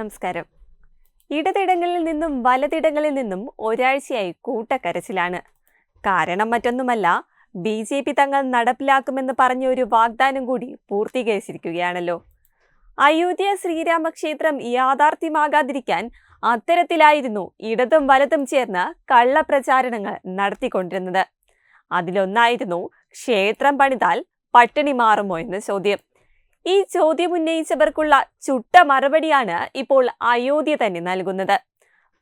നമസ്കാരം. ഇടതിടങ്ങളിൽ നിന്നും വലതിടങ്ങളിൽ നിന്നും ഒരാഴ്ചയായി കൂട്ടക്കരച്ചിലാണ്. കാരണം മറ്റൊന്നുമല്ല ബി ജെ പി തങ്ങൾ നടപ്പിലാക്കുമെന്ന് പറഞ്ഞ ഒരു വാഗ്ദാനം കൂടി പൂർത്തീകരിച്ചിരിക്കുകയാണല്ലോ. അയോധ്യ ശ്രീരാമക്ഷേത്രം യാഥാർത്ഥ്യമാകാതിരിക്കാൻ അത്തരത്തിലായിരുന്നു ഇടതും വലതും ചേർന്ന് കള്ളപ്രചാരണങ്ങൾ നടത്തിക്കൊണ്ടിരുന്നത്. അതിലൊന്നായിരുന്നു ക്ഷേത്രം പണിതാൽ പട്ടിണി മാറുമോ എന്ന ചോദ്യം. ഈ ചോദ്യം ഉന്നയിച്ചവർക്കുള്ള ചുട്ട മറുപടിയാണ് ഇപ്പോൾ അയോധ്യ തന്നെ നൽകുന്നത്.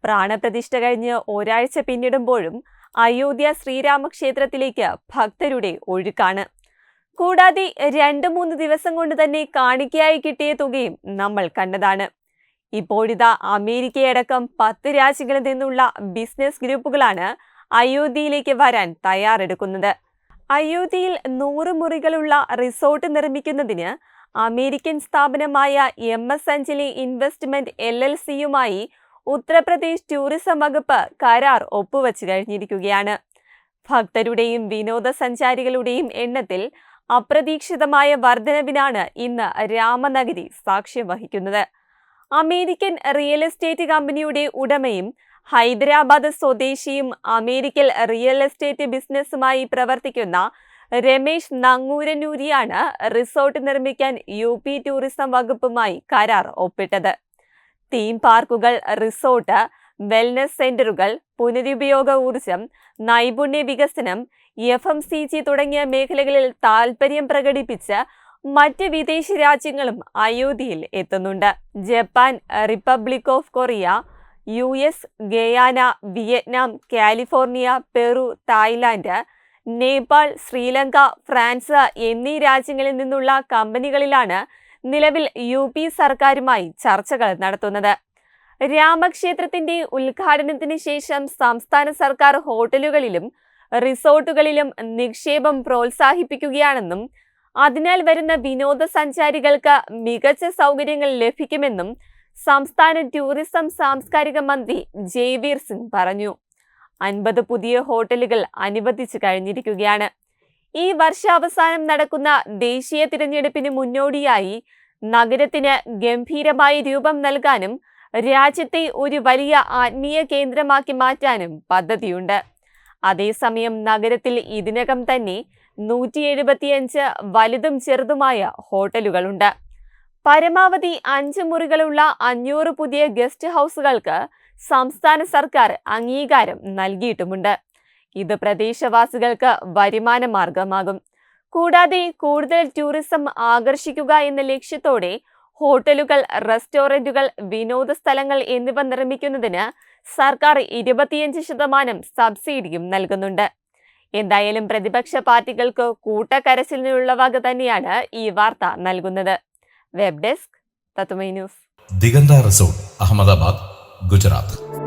പ്രാണപ്രതിഷ്ഠ കഴിഞ്ഞ് ഒരാഴ്ച പിന്നിടുമ്പോഴും അയോധ്യ ശ്രീരാമക്ഷേത്രത്തിലേക്ക് ഭക്തരുടെ ഒഴുക്കാണ്. കൂടാതെ രണ്ട് മൂന്ന് ദിവസം കൊണ്ട് തന്നെ കാണിക്കയായി കിട്ടിയ തുകയും നമ്മൾ കണ്ടതാണ്. ഇപ്പോഴിതാ അമേരിക്കയടക്കം പത്ത് രാജ്യങ്ങളിൽ നിന്നുള്ള ബിസിനസ് ഗ്രൂപ്പുകളാണ് അയോധ്യയിലേക്ക് വരാൻ തയ്യാറെടുക്കുന്നത്. അയോധ്യയിൽ നൂറ് മുറികളുള്ള റിസോർട്ട് നിർമ്മിക്കുന്നതിന് അമേരിക്കൻ സ്ഥാപനമായ M S Anjali investment L L സിയുമായി Uttar Pradesh tourism വകുപ്പ് കരാർ ഒപ്പുവച്ചു കഴിഞ്ഞിരിക്കുകയാണ്. ഭക്തരുടെയും വിനോദസഞ്ചാരികളുടെയും എണ്ണത്തിൽ അപ്രതീക്ഷിതമായ വർധനവിനാണ് ഇന്ന് രാമനഗരി സാക്ഷ്യം വഹിക്കുന്നത്. അമേരിക്കൻ റിയൽ എസ്റ്റേറ്റ് കമ്പനിയുടെ ഉടമയും ഹൈദരാബാദ് സ്വദേശിയും അമേരിക്കൻ റിയൽ എസ്റ്റേറ്റ് ബിസിനസ്സുമായി പ്രവർത്തിക്കുന്ന രമേശ് നങ്ങൂരനൂരിയാണ് റിസോർട്ട് നിർമ്മിക്കാൻ യു പി ടൂറിസം വകുപ്പുമായി കരാർ ഒപ്പിട്ടത്. തീം പാർക്കുകൾ റിസോർട്ട് വെൽനസ് സെന്ററുകൾ പുനരുപയോഗ ഊർജം നൈപുണ്യ വികസനം എഫ് എം സി ജി തുടങ്ങിയ മേഖലകളിൽ താൽപര്യം പ്രകടിപ്പിച്ച് മറ്റ് വിദേശ രാജ്യങ്ങളും അയോധ്യയിൽ എത്തുന്നുണ്ട്. Japan Republic of Korea U S Guyana Vietnam California Peru Thailand Nepal Sri Lanka France എന്നീ രാജ്യങ്ങളിൽ നിന്നുള്ള കമ്പനികളിലാണ് നിലവിൽ യു പി സർക്കാരുമായി ചർച്ചകൾ നടത്തുന്നത്. രാമക്ഷേത്രത്തിന്റെ ഉദ്ഘാടനത്തിന് ശേഷം സംസ്ഥാന സർക്കാർ ഹോട്ടലുകളിലും റിസോർട്ടുകളിലും നിക്ഷേപം പ്രോത്സാഹിപ്പിക്കുകയാണെന്നും അതിനാൽ വരുന്ന വിനോദസഞ്ചാരികൾക്ക് മികച്ച സൗകര്യങ്ങൾ ലഭിക്കുമെന്നും സംസ്ഥാന ടൂറിസം സാംസ്കാരിക മന്ത്രി ജയ്വീർ സിംഗ് പറഞ്ഞു. അൻപത് പുതിയ ഹോട്ടലുകൾ അനുവദിച്ചു കഴിഞ്ഞിരിക്കുകയാണ്. ഈ വർഷാവസാനം നടക്കുന്ന ദേശീയ തിരഞ്ഞെടുപ്പിന് മുന്നോടിയായി നഗരത്തിന് ഗംഭീരമായ രൂപം നൽകാനും രാജ്യത്തെ ഒരു വലിയ ആത്മീയ കേന്ദ്രമാക്കി മാറ്റാനും പദ്ധതിയുണ്ട്. അതേസമയം നഗരത്തിൽ ഇതിനകം തന്നെ നൂറ്റി എഴുപത്തിയഞ്ച് വലുതും ചെറുതുമായ ഹോട്ടലുകളുണ്ട്. പരമാവധി അഞ്ച് മുറികളുള്ള അഞ്ഞൂറ് പുതിയ ഗസ്റ്റ് ഹൗസുകൾക്ക് സംസ്ഥാന സർക്കാർ അംഗീകാരം നൽകിയിട്ടുമുണ്ട്. ഇത് പ്രദേശവാസികൾക്ക് വരുമാന മാർഗമാകും. കൂടാതെ കൂടുതൽ ടൂറിസം ആകർഷിക്കുക എന്ന ലക്ഷ്യത്തോടെ ഹോട്ടലുകൾ റെസ്റ്റോറന്റുകൾ വിനോദസ്ഥലങ്ങൾ എന്നിവ നിർമ്മിക്കുന്നതിന് സർക്കാർ ഇരുപത്തിയഞ്ച് ശതമാനം സബ്സിഡിയും നൽകുന്നുണ്ട്. എന്തായാലും പ്രതിപക്ഷ പാർട്ടികൾക്ക് കൂട്ടക്കരച്ചിലിനുള്ള വക തന്നെയാണ് ഈ വാർത്ത നൽകുന്നത്. വെബ് ഡെസ്ക് തത്തുമൈ ന്യൂസ്. ദിഗന്ത റിസോർട്ട് അഹമ്മദാബാദ്. ഗുജറാത്ത്.